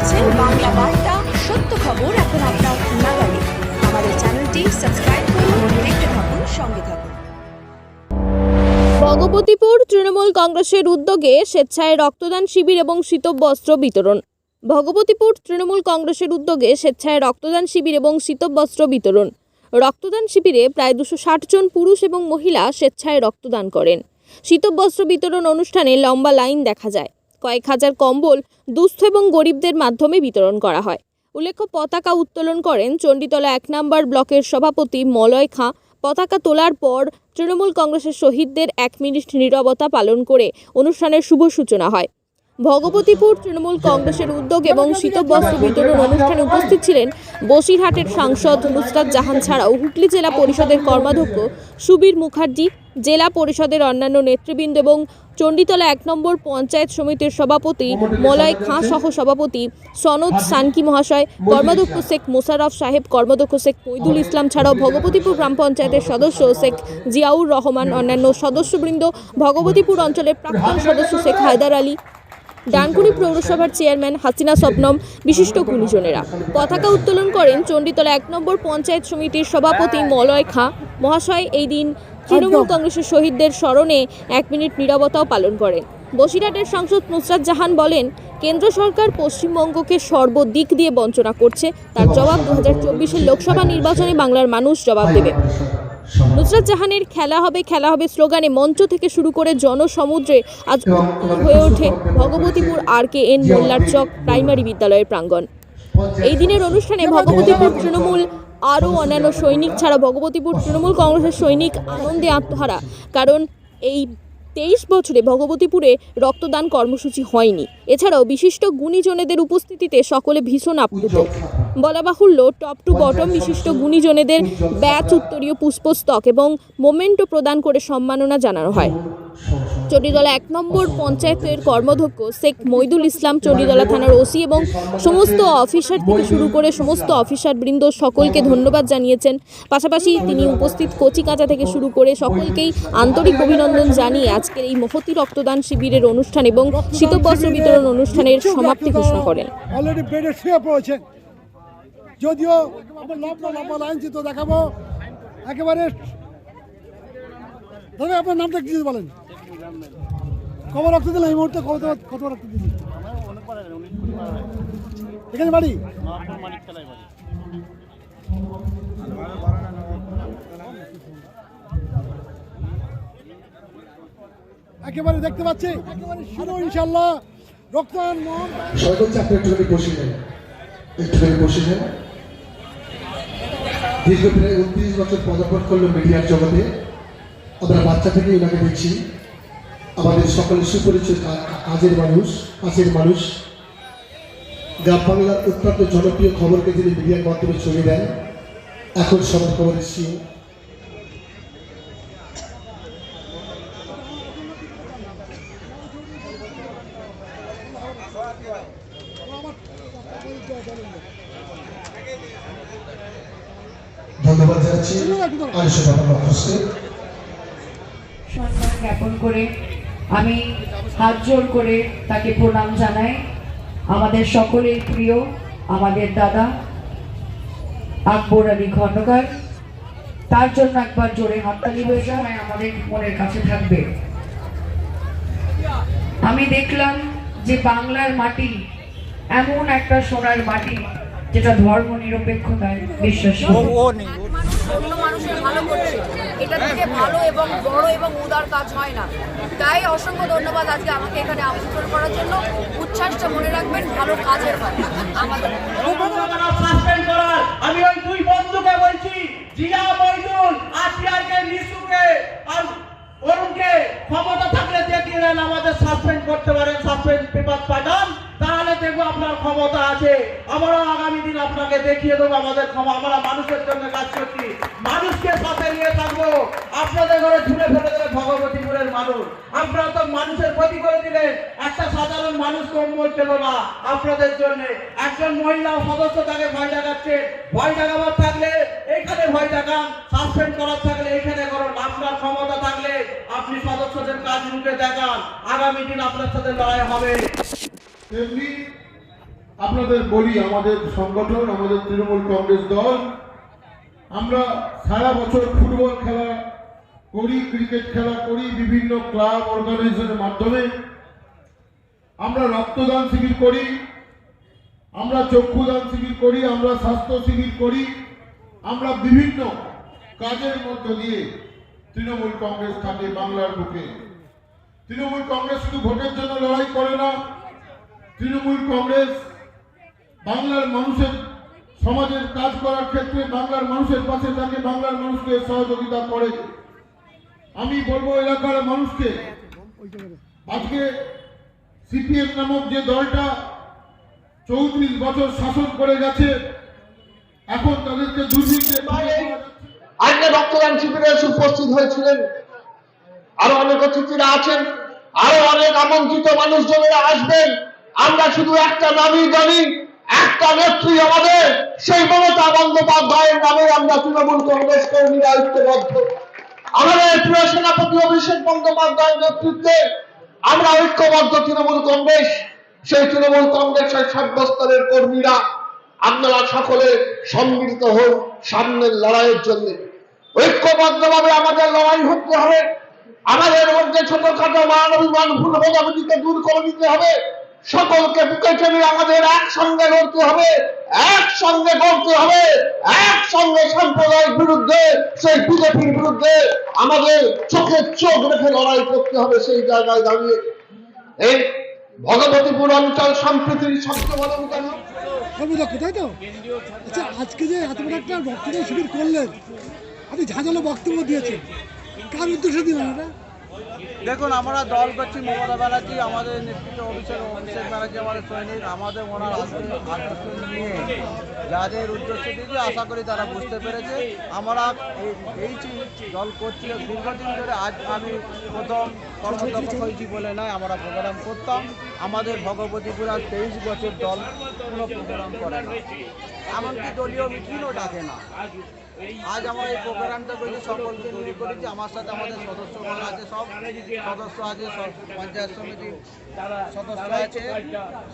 দেখছেন বাংলা বার্তা, সত্য খবর এখন আপনার নাগালে। আমাদের চ্যানেলটি সাবস্ক্রাইব করুন, দেখতে থাকুন, সঙ্গে থাকুন। ভগবতীপুর তৃণমূল কংগ্রেসের উদ্যোগে স্বেচ্ছায় রক্তদান শিবির এবং শীতবস্ত্র বিতরণ। ভগবতীপুর তৃণমূল কংগ্রেসের উদ্যোগে স্বেচ্ছায় রক্তদান শিবির এবং শীতবস্ত্র বিতরণ। রক্তদান শিবিরে প্রায় দুশো জন পুরুষ এবং মহিলা স্বেচ্ছায় রক্তদান করেন। শীতবস্ত্র বিতরণ অনুষ্ঠানে লম্বা লাইন দেখা যায়। কয়েক হাজার কম্বল দুস্থ এবং গরিবদের মাধ্যমে বিতরণ করা হয়। উল্লেখ্য, পতাকা উত্তোলন করেন চণ্ডীতলা এক নম্বর ব্লকের সভাপতি মলয় খাঁ। পতাকা তোলার পর তৃণমূল কংগ্রেসের শহীদদের এক মিনিট নীরবতা পালন করে অনুষ্ঠানের শুভ সূচনা হয়। ভগবতীপুর তৃণমূল কংগ্রেসের উদ্যোগ এবং শীতবস্ত্র বিতরণ অনুষ্ঠানে উপস্থিত ছিলেন বসিরহাটের সাংসদ নুসরাত জাহান ছাড়াও হুগলি জেলা পরিষদের কর্মাধ্যক্ষ সুবীর মুখার্জি জেলা পরিষদের অন্যান্য নেতৃবৃন্দ এবং চণ্ডীতলা এক নম্বর পঞ্চায়েত সমিতির সভাপতি মলয় খাঁ সহ সভাপতি সনদ সানকি মহাশয়, কর্মাধ্যক্ষ শেখ মোশাররফ সাহেব, কর্মাধ্যক্ষ শেখ মইদুল ইসলাম ছাড়াও ভগবতীপুর গ্রাম পঞ্চায়েতের সদস্য শেখ জিয়াউর রহমান, অন্যান্য সদস্যবৃন্দ, ভগবতীপুর অঞ্চলের প্রাক্তন সদস্য শেখ হায়দার আলী, ডানকুনি পৌরসভার চেয়ারম্যান হাসিনা স্বপ্নম, বিশিষ্ট গুণীজনেরা। পতাকা উত্তোলন করেন চণ্ডীতলা এক নম্বর পঞ্চায়েত সমিতির সভাপতি মলয় খাঁ। মহাশয়, এই দিন তৃণমূল কংগ্রেসের শহীদদের স্মরণে এক মিনিট নীরবতাও পালন করেন। বসিরহাটের সাংসদ নুসরাত জাহান বলেন কেন্দ্র সরকার পশ্চিমবঙ্গকে সর্বদিক দিয়ে বঞ্চনা করছে তার জবাব দু হাজার চব্বিশের লোকসভা নির্বাচনে বাংলার মানুষ জবাব দেবে। নুসরাত জাহানের খেলা হবে খেলা হবে স্লোগানে মঞ্চ থেকে শুরু করে জনসমুদ্রে আজ হয়ে ওঠে ভগবতীপুর আর কে এন মোল্লার চক প্রাইমারি বিদ্যালয়ের প্রাঙ্গণ। এই দিনের অনুষ্ঠানে ভগবতীপুর তৃণমূল আরও অন্যান্য সৈনিক ছাড়া ভগবতীপুর তৃণমূল কংগ্রেসের সৈনিক আনন্দে আত্মহারা। কারণ এই তেইশ বছরে ভগবতীপুরে রক্তদান কর্মসূচি হয়নি। এছাড়াও বিশিষ্ট গুণীজনেদের উপস্থিতিতে সকলে ভীষণ আপ্লুত। বলা বাহুল্য, টপ টু বটম বিশিষ্ট গুণীজনেদের ব্যাচ উত্তরীয় পুষ্পস্তক এবং মোমেন্টো প্রদান করে সম্মাননা জানানো হয়। চণ্ডীতলা এক নম্বর পঞ্চায়েতের কর্মধ্যক্ষ শেখ মইদুল ইসলাম চণ্ডীতলা থানার ওসি এবং সমস্ত অফিসার থেকে শুরু করে সমস্ত অফিসার বৃন্দ সকলকে ধন্যবাদ জানিয়েছেন। পাশাপাশি তিনি উপস্থিত কচি কাঁচা থেকে শুরু করে সকলকেই আন্তরিক অভিনন্দন জানিয়ে আজকের এই মহতি রক্তদান শিবিরের অনুষ্ঠান এবং শীতবস্ত্র বিতরণ অনুষ্ঠানের সমাপ্তি ঘোষণা করেন। যদিও আমার লম্বা লম্বা লাইন চিত্র দেখাবো, একেবারে দাদা আপনার নামটা কি বলেন? কবে রক্ত দিলেন? এই মুহূর্তে কত কত রক্ত দিলেন? এখানে বাড়ি? একেবারে দেখতে পাচ্ছি। একেবারে ইনশাল্লাহ রক্তদান মন সর্বোচ্চ আপনি একটুখানি দীর্ঘ প্রায় উনত্রিশ বছর পদার্পণ করল মিডিয়ার জগতে। আমরা বাচ্চা থেকে ওনাকে দেখছি। আমাদের সকলের সুপরিচিত কাজের মানুষ কাছের মানুষ। গ্রাম বাংলার অত্যন্ত জনপ্রিয় খবরকে তিনি মিডিয়ার মাধ্যমে ছড়িয়ে দেন, এখন সবার খবর এসছি ধন্যবাদ জানাচ্ছি। আলিশা বাবা জ্ঞাপন করে আমি হাত জোর করে তাকে প্রণাম জানাই আমাদের সকলের প্রিয় আমাদের দাদা আকবর আলী খন্দকার তার জন্য একবার জোরে হাততালি হয়ে যায় আমাদের মনের কাছে থাকবে আমি দেখলাম যে বাংলার মাটি এমন একটা সোনার মাটি যেটা ধর্ম নিরপেক্ষতায় বিশ্বাস অন্য মানুষের ভালো করছে এটা থেকে ভালো এবং বড় এবং উদার কাজ হয় না। তাই অসংখ্য ধন্যবাদ আজকে আমাকে এখানে আমন্ত্রণ করার জন্য। উচ্ছ্বাসটা মনে রাখবেন, ভালো কাজের আমাদের আমি দুই বন্ধুকে বলছি আর ক্ষমতা থাকলে আমাদের সাসপেন্ড করতে পারেন সাসপেন্ড পেপার পাঠান তাহলে দেখব আপনার ক্ষমতা আছে। আমরাও আগামী দিন আপনাকে দেখিয়ে দেবো আমাদের ক্ষমা। আমরা মানুষের জন্য কাজ করছি। মানুষকে সাথে নিয়ে থাকব। আপনাদের ঘরে ঝুলে ফেলে দেবে ভগবতীপুরের মানুষ। আপনারা তো মানুষের ক্ষতি করে দিলেন। একটা সাধারণ মানুষ কম্বল পেল না আপনাদের জন্য। একজন মহিলা সদস্য তাকে ভয় দেখাচ্ছে। ভয় দেখাবার থাকলে এখানে ভয় দেখান। সাসপেন্ড করার থাকলে এখানে করুন। আপনার ক্ষমতা থাকলে আপনি সদস্যদের কাজ রুখে দেখান। আগামী দিন আপনার সাথে লড়াই হবে। তেমনি আপনাদের বলি, আমাদের সংগঠন, আমাদের তৃণমূল কংগ্রেস দল, আমরা সারা বছর ফুটবল খেলা করি, ক্রিকেট খেলা করি, বিভিন্ন ক্লাব অর্গানাইজেশনের মাধ্যমে। আমরা রক্তদান শিবির করি, আমরা চক্ষুদান শিবির করি, আমরা স্বাস্থ্য শিবির করি, আমরা বিভিন্ন কাজের মধ্য দিয়ে তৃণমূল কংগ্রেস থাকে বাংলার বুকে। তৃণমূল কংগ্রেস শুধু ভোটের জন্য লড়াই করে না তৃণমূল কংগ্রেস বাংলার মানুষের সমাজের কাজ করার ক্ষেত্রে বাংলার মানুষের পাশে থাকে, বাংলার মানুষকে সহযোগিতা করে। আমি বলব এলাকার মানুষকে, আজকে সিপিএম নামক যে দলটা চৌত্রিশ বছর শাসন করে গেছে, এখন তাদেরকে দুর্নীতি আজকে রক্তদান শিবিরে উপস্থিত হয়েছিলেন। আরও অনেক অতিথিরা আছেন, আরও অনেক আমন্ত্রিত মানুষজনেরা আসবেন। আমরা শুধু একটা নামই জানি, একটা নেত্রী আমাদের, সেই মমতা বন্দ্যোপাধ্যায়ের নামে আমরা তৃণমূল কংগ্রেস কর্মীরা ঐক্যবদ্ধ। আমাদের প্রিয় সেনাপতি অভিষেক বন্দ্যোপাধ্যায়ের নেতৃত্বে আমরা ঐক্যবদ্ধ তৃণমূল কংগ্রেস, সেই তৃণমূল কংগ্রেসের সর্বস্তরের কর্মীরা, আপনারা সকলে সম্মিলিত হন সামনের লড়াইয়ের জন্য। ঐক্যবদ্ধভাবে আমাদের লড়াই করতে হবে। আমাদের মধ্যে ছোটখাটো মান অভিমান, ভুল বোঝাবুঝিকে দূর করে দিতে হবে। সকলকে বুকে টেনে আমাদের একসঙ্গে লড়তে হবে, একসঙ্গে করতে হবে, একসঙ্গে সাম্প্রদায়িক বিরুদ্ধে, সেই বিজেপির বিরুদ্ধে আমাদের চোখে চোখ রেখে লড়াই করতে হবে সেই জায়গায় দাঁড়িয়ে। এই ভগবতীপুর অঞ্চল সম্প্রীতির তাই তো? আচ্ছা আজকে যে এত বড় একটা রক্তদান শিবির করলেন, আপনি ঝাঁঝালো বক্তব্য দিয়েছেন। কার উদ্দেশ্যে দিলেন এটা? দেখুন, আমরা দল করছি মমতা ব্যানার্জি, আমাদের নেতৃত্ব অভিষেক অভিষেক ব্যানার্জি, আমাদের সৈনিক, আমাদের ওনার আদর্শ নিয়ে যাদের উদ্দেশ্য দিয়েছি আশা করি তারা বুঝতে পেরেছে। আমরা এই- দল করছি। দীর্ঘদিন ধরে আজ আমি প্রথম কর্মদক্ষ হয়েছি বলে নয়, আমরা প্রোগ্রাম করতাম। আমাদের ভগবতীপুরা তেইশ বছর দল কোনো প্রোগ্রাম করে না। এমনকি দলীয় মিটিংও ডাকে না। আজ আমরা এই প্রোগ্রামটা করেছি সকলকে নিয়ে করেছি। আমার সাথে আমাদের সদস্যগণ আছে, সব সদস্য আছে পঞ্চায়েত সমিতির সদস্য আছে।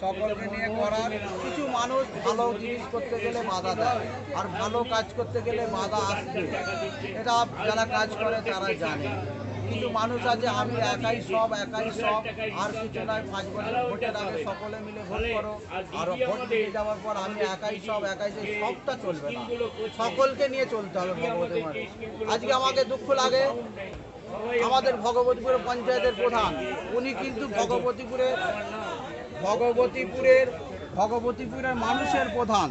সকলকে নিয়ে করার। কিছু মানুষ ভালো জিনিস করতে গেলে বাধা দেয়। আর ভালো কাজ করতে গেলে বাধা আসবে। এটা যারা কাজ করে, তারা জানে। কিছু মানুষ আছে, আমি একাই সব একাই সব। আর কিছু নয় পাঁচ বছর ভোটের আগে সকলে মিলে ভোট করো। আর ভোট দিয়ে যাওয়ার পর আমি একাই সব, একাই যে সবটা চলবে না। সকলকে নিয়ে চলতে হবে ভগবতী মাঠে আজকে আমাকে দুঃখ লাগে। আমাদের ভগবতীপুরের পঞ্চায়েতের প্রধান। উনি কিন্তু ভগবতীপুরের ভগবতীপুরের ভগবতীপুরের মানুষের প্রধান।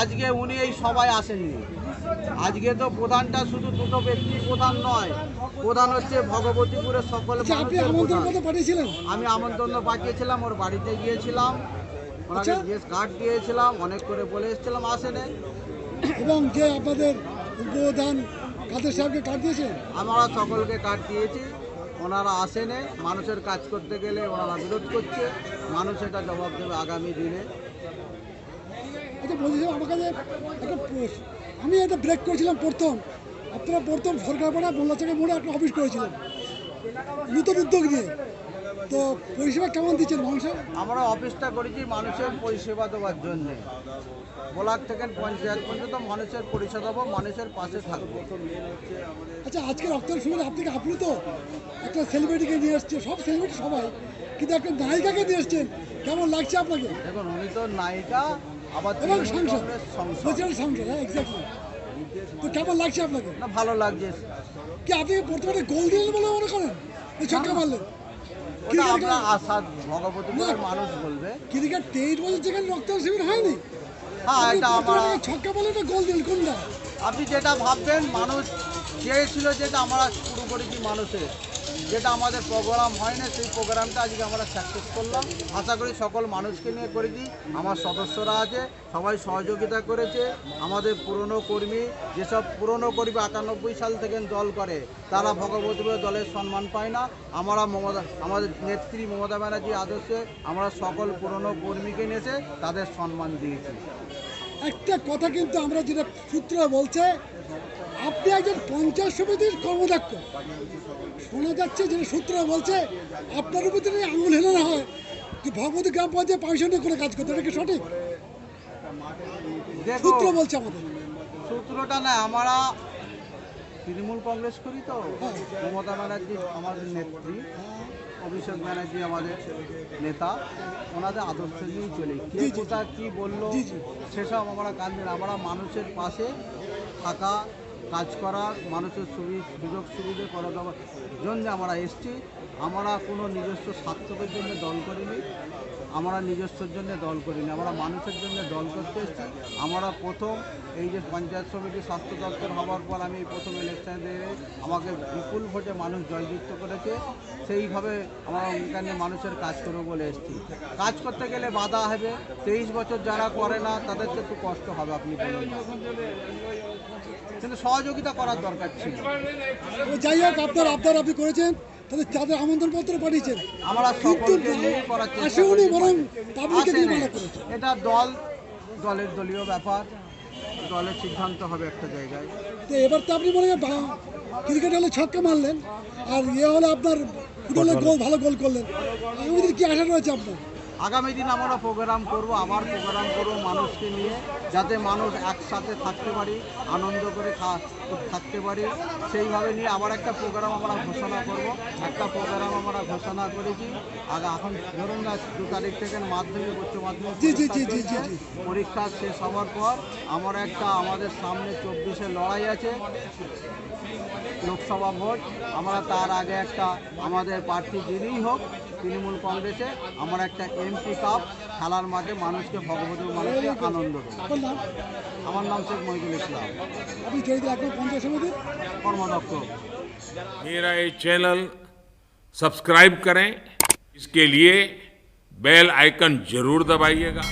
আজকে উনি এই সবাই আসেননি। আজকে তো প্রধানটা শুধু দুটো ব্যক্তি প্রধান নয়। প্রধান হচ্ছে ভগবতীপুরের সকল আচ্ছা আমি আমন্ত্রণ পাঠিয়েছিলাম ওর বাড়িতে গিয়েছিলাম। ওনাকে আচ্ছা। কার্ড দিয়েছিলাম অনেক করে বলে এসেছিলাম আসেনে। এবং যে আপনাদের উপদান কাদের সাহেবকে কাট দিয়েছেন? আমরা সকলকে কার্ড দিয়েছি। ওনারা আসেনে। মানুষের কাজ করতে গেলে ওনারা বিরোধ করছে। মানুষ এটা জবাব দেবে আগামী দিনে। আচ্ছা আমার কাছে একটা আমি এটা ব্রেক করেছিলাম প্রথম। আপনারা প্রথম সরকারপাড়া মোল্লাচাকে মোড়ে একটা অফিস করেছিলাম নতুন উদ্যোগ নিয়ে। তো পরিষেবা কেমন দিচ্ছেন মানুষের আমরা অফিসটা করেছি মানুষের পরিষেবা দেওয়ার জন্য। ব্লক থেকে পঞ্চায়েত পর্যন্ত মানুষের পরিষেবা দেবো মানুষের পাশে থাকব। আচ্ছা আজকে রক্তের শুনে আপনি কি আপনি তো একটা সেলিব্রিটিকে নিয়ে এসছেন সব সেলিব্রিটি সবাই কিন্তু একটা নায়িকাকে নিয়ে এসছেন। কেমন লাগছে আপনাকে? দেখুন উনি তো নায়িকা আবার এবং সাংসদ। সংসদ। হ্যাঁ এক্স্যাক্টলি তো কেমন লাগছে আপনাকে? না ভালো লাগছে। কি আপনি বর্তমানে গোল দিলেন বলে মনে করেন? ছক্কা মারলেন? ওটা আশা ভগবতীপুরের মানুষ বলবে। ক্রিকেট তেইশ বছর যেখানে রক্তের শিবির হয়নি? হ্যাঁ এটা আমরা ছক্কা বলে এটা গোল দিলেন কোনটা? আপনি যেটা ভাববেন মানুষ চেয়েছিল যেটা আমরা শুরু করেছি মানুষের। যেটা আমাদের প্রোগ্রাম হয় না সেই প্রোগ্রামটা আজকে আমরা সাকসেস করলাম। আশা করি সকল মানুষকে নিয়ে করেছি, আমার সদস্যরা আছে, সবাই সহযোগিতা করেছে। আমাদের পুরনো কর্মী, যেসব পুরনো কর্মী আটানব্বই সাল থেকে দল করে, তারা ভগবতীপুর দলের সম্মান পায় না। আমরা মমতা, আমাদের নেত্রী মমতা ব্যানার্জি আদর্শে আমরা সকল পুরনো কর্মীকে নিয়েছে, তাদের সম্মান দিয়েছি। একটা কথা কিন্তু আমরা যেটা সূত্র বলছে আপনি একজন পঞ্চায়েত সমিতির কর্মদক্ষ। শোনা যাচ্ছে যে সূত্র বলছে আপনার উপর যদি আঙুল হেলে না হয় যে ভগবতী গ্রাম পঞ্চায়েত পয়সা করে কাজ করতে এটা কি সঠিক? সূত্র বলছে আমাদের। সূত্রটা না আমরা তৃণমূল কংগ্রেস করি তো। মমতা ব্যানার্জি আমাদের নেত্রী অভিষেক ব্যানার্জি আমাদের নেতা ওনাদের আদর্শ নিয়েই চলে। কে জি, জি, কোথা কি বলল। সেসব আমরা কাজ আমরা মানুষের পাশে থাকা কাজ করার মানুষের সুবি সুযোগ সুবিধে করে দেওয়ার জন্য আমরা এসছি। আমরা কোনো নিজস্ব স্বার্থকের জন্য দল করিনি। আমরা নিজস্বর জন্য দল করিনি। আমরা মানুষের জন্য দল করতে এসেছি। আমরা প্রথম এই যে পঞ্চায়েত সমিতি স্বাস্থ্য দপ্তর হওয়ার পর আমি প্রথম ইলেকশন দিয়ে আমাকে বিপুল ভোটে মানুষ জয়যুক্ত করেছে। সেইভাবে আমরা এখানে মানুষের কাজ করব বলে এসেছি। কাজ করতে গেলে বাধা হবে। তেইশ বছর যারা করে না, তাদের তো একটু কষ্ট হবে, আপনি বলুন। কিন্তু সহযোগিতা করার দরকার ছিল। যাই হোক আপনার আপনার আপনি করেছেন তাদের তাদের আমন্ত্রণ পত্র পাঠিয়েছেন। আমরা সকলকে নিয়ে করার চেষ্টা আসেওনি বরং পাবলিকে দিয়ে। করেছে এটা দল দলের দলীয় ব্যাপার। দলের সিদ্ধান্ত হবে একটা জায়গায়। তো এবার তো আপনি হয় ক্রিকেট হলে ছক্কা মারলেন আর ইয়ে হলে আপনার ফুটবলে গোল ভালো গোল করলেন। আগামী কি আশা রয়েছে আপনার? আগামী দিন আমরা প্রোগ্রাম করব আবার প্রোগ্রাম করব মানুষকে নিয়ে যাতে মানুষ একসাথে থাকতে পারি আনন্দ করে থাকতে পারি। সেইভাবে নিয়ে আবার একটা প্রোগ্রাম আমরা ঘোষণা করব। একটা প্রোগ্রাম আমরা ঘোষণা করেছি। আর এখন ধরুন না দু তারিখ থেকে মাধ্যমিক উচ্চ মাধ্যমিক। পরীক্ষা শেষ হওয়ার পর আমার একটা আমাদের সামনে চব্বিশে লড়াই আছে। লোকসভা ভোট। আমরা তার আগে একটা আমাদের প্রার্থী যিনিই হোক তৃণমূল কংগ্রেসে আমরা একটা এমপি কাপ খেলার মাঠে মানুষকে ভগবতী মানুষকে আনন্দ দেব আপনার নাম আমার নাম শেখ মহিদুল ইসলাম আপনি জড়িত এখন পঞ্চায়েত সমিতির কর্মদক্ষ मेरा ये चैनल सब्सक्राइब करें इसके लिए बेल आइकन जरूर दबाइएगा